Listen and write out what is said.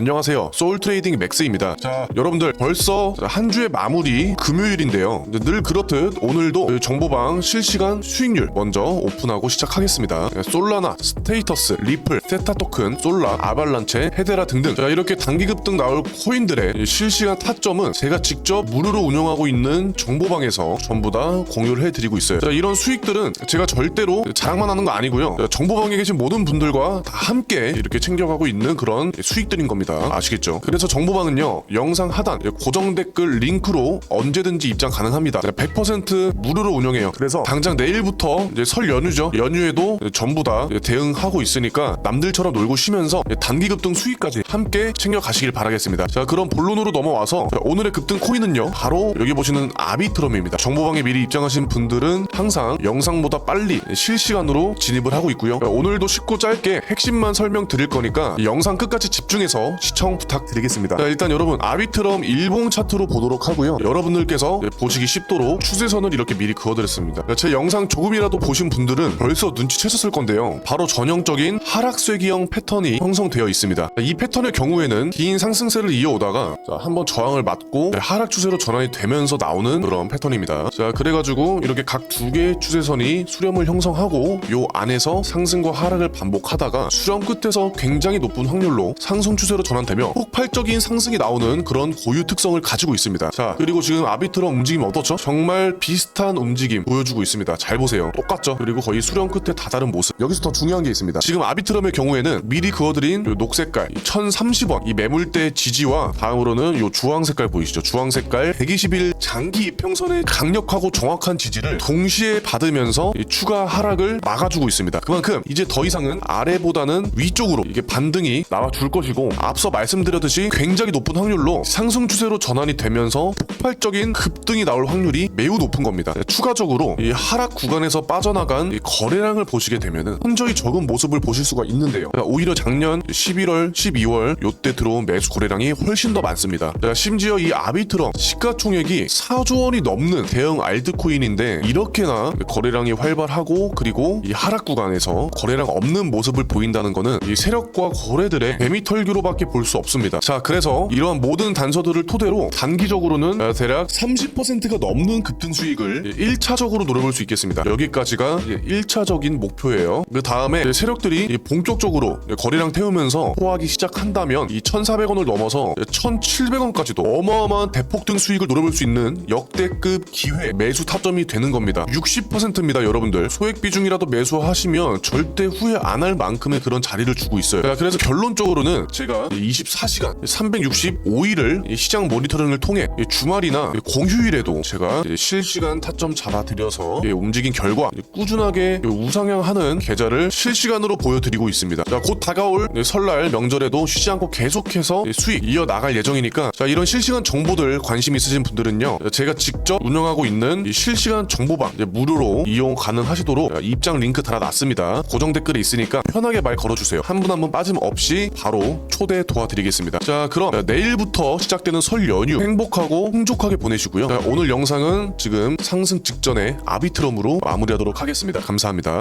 안녕하세요. 소울 트레이딩 맥스입니다. 자, 여러분들 벌써 한 주의 마무리 금요일인데요. 늘 그렇듯 오늘도 정보방 실시간 수익률 먼저 오픈하고 시작하겠습니다. 솔라나, 스테이터스, 리플, 세타 토큰, 솔라, 아발란체, 헤데라 등등 자, 이렇게 단기 급 등 나올 코인들의 실시간 타점은 제가 직접 무료로 운영하고 있는 정보방에서 전부 다 공유를 해드리고 있어요. 자, 이런 수익들은 제가 절대로 자랑만 하는 거 아니고요. 자, 정보방에 계신 모든 분들과 다 함께 이렇게 챙겨가고 있는 그런 수익들인 겁니다. 아시겠죠? 그래서 정보방은요, 영상 하단 고정 댓글 링크로 언제든지 입장 가능합니다. 100% 무료로 운영해요. 그래서 당장 내일부터 이제 설 연휴죠. 연휴에도 전부 다 대응하고 있으니까 남들처럼 놀고 쉬면서 단기 급등 수익까지 함께 챙겨 가시길 바라겠습니다. 자, 그럼 본론으로 넘어와서 오늘의 급등 코인은요, 바로 여기 보시는 아비트럼입니다. 정보방에 미리 입장하신 분들은 항상 영상보다 빨리 실시간으로 진입을 하고 있고요. 오늘도 쉽고 짧게 핵심만 설명드릴 거니까 이 영상 끝까지 집중해서 시청 부탁드리겠습니다. 자, 일단 여러분 아비트럼 일봉 차트로 보도록 하고요. 여러분들께서 보시기 쉽도록 추세선을 이렇게 미리 그어드렸습니다. 제 영상 조금이라도 보신 분들은 벌써 눈치채셨을 건데요. 바로 전형적인 하락쇠기형 패턴이 형성되어 있습니다. 이 패턴의 경우에는 긴 상승세를 이어오다가 자, 한번 저항을 맞고 하락 추세로 전환이 되면서 나오는 그런 패턴입니다. 자, 그래가지고 이렇게 각 두 개의 추세선이 수렴을 형성하고 요 안에서 상승과 하락을 반복하다가 수렴 끝에서 굉장히 높은 확률로 상승 추세로 전환되며 폭발적인 상승이 나오는 그런 고유 특성을 가지고 있습니다. 자, 그리고 지금 아비트럼 움직임 어떻죠? 정말 비슷한 움직임 보여주고 있습니다. 잘 보세요. 똑같죠? 그리고 거의 수렴 끝에 다다른 모습. 여기서 더 중요한 게 있습니다. 지금 아비트럼의 경우에는 미리 그어드린 요 녹색깔 1030원 이 매물대 지지와 다음으로는 요 주황 색깔 보이시죠? 주황 색깔 120일 장기 이평선의 강력하고 정확한 지지를 동시에 받으면서 이 추가 하락을 막아주고 있습니다. 그만큼 이제 더 이상은 아래보다는 위쪽으로 이게 반등이 나와 줄 것이고 앞서 말씀드렸듯이 굉장히 높은 확률로 상승 추세로 전환이 되면서 폭발적인 급등이 나올 확률이 매우 높은 겁니다. 추가적으로 이 하락 구간에서 빠져나간 이 거래량을 보시게 되면은 현저히 적은 모습을 보실 수가 있는데요. 오히려 작년 11월, 12월 요때 들어온 매수 거래량이 훨씬 더 많습니다. 자, 심지어 이 아비트럼 시가총액이 4조 원이 넘는 대형 알트코인인데 이렇게나 거래량이 활발하고 그리고 이 하락 구간에서 거래량 없는 모습을 보인다는 거는 이 세력과 거래들의 매미털기로밖에 볼 수 없습니다. 자, 그래서 이러한 모든 단서들을 토대로 단기적으로는 어, 대략 30%가 넘는 급등 수익을 1차적으로 노려볼 수 있겠습니다. 여기까지가 1차적인 목표예요. 그 다음에 세력들이 본격적으로 거래량 태우면서 포하기 시작한다면 이 1,400원을 넘어서 1,700원까지도 어마어마한 대폭등 수익을 노려볼 수 있는 역대급 기회 매수 타점이 되는 겁니다. 60%입니다, 여러분들. 소액 비중이라도 매수하시면 절대 후회 안 할 만큼의 그런 자리를 주고 있어요. 자, 그래서 결론적으로는 제가 24시간 365일을 시장 모니터링을 통해 주말이나 공휴일에도 제가 실시간 타점 잡아드려서 움직인 결과 꾸준하게 우상향하는 계좌를 실시간으로 보여드리고 있습니다. 자, 곧 다가올 설날 명절에도 쉬지 않고 계속해서 수익 이어 나갈 예정이니까 자, 이런 실시간 정보들 관심 있으신 분들은요 제가 직접 운영하고 있는 이 실시간 정보방 무료로 이용 가능하시도록 입장 링크 달아놨습니다. 고정 댓글에 있으니까 편하게 말 걸어주세요. 한 분 한 분 빠짐없이 바로 초대 도와드리겠습니다. 자 그럼 내일부터 시작되는 설 연휴 행복하고 풍족하게 보내시고요. 자, 오늘 영상은 지금 상승 직전에 아비트럼으로 마무리하도록 하겠습니다. 감사합니다.